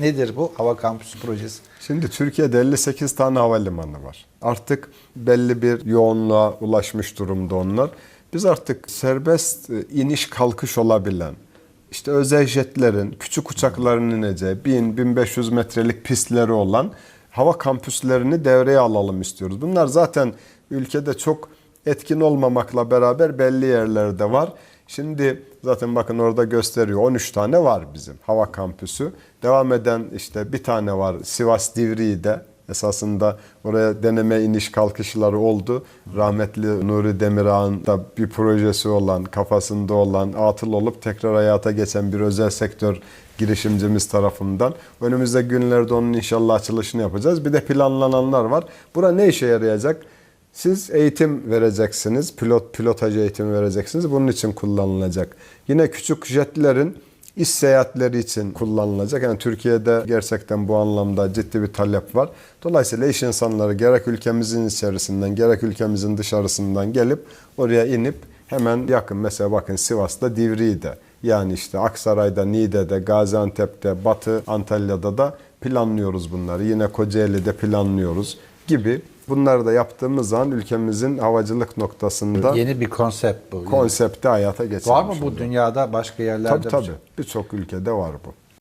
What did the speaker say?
Nedir bu hava kampüsü projesi? Şimdi Türkiye'de 58 tane havalimanı var. Artık belli bir yoğunluğa ulaşmış durumda onlar. Biz artık serbest e, iniş kalkış olabilen, işte özel jetlerin, küçük uçakların ineceği 1000-1500 metrelik pistleri olan hava kampüslerini devreye alalım istiyoruz. Bunlar zaten ülkede çok etkin olmamakla beraber belli yerlerde var. Şimdi zaten bakın orada gösteriyor 13 tane var bizim hava kampüsü. Devam eden işte bir tane var Sivas Divriği'de. Esasında oraya deneme iniş kalkışları oldu. Rahmetli Nuri Demirağ'ın da bir projesi olan, kafasında olan, atıl olup tekrar hayata geçen bir özel sektör girişimcimiz tarafından. Önümüzde günlerde onun inşallah açılışını yapacağız. Bir de planlananlar var. Bura ne işe yarayacak? Siz eğitim vereceksiniz, pilot pilotaj eğitimi vereceksiniz. Bunun için kullanılacak. Yine küçük jetlerin iş seyahatleri için kullanılacak. Yani Türkiye'de gerçekten bu anlamda ciddi bir talep var. Dolayısıyla iş insanları gerek ülkemizin içerisinden gerek ülkemizin dışarısından gelip oraya inip hemen yakın mesela bakın Sivas'ta Divriği'de yani işte Aksaray'da, Niğde'de, Gaziantep'te, Batı Antalya'da da planlıyoruz bunları. Yine Kocaeli'de planlıyoruz gibi. Bunları da yaptığımız zaman ülkemizin havacılık noktasında Yeni bir konsept bu. konsepti hayata geçirmiş Var mı bu oluyor. dünyada başka yerlerde? Tabii tabii. Birçok ülkede var bu.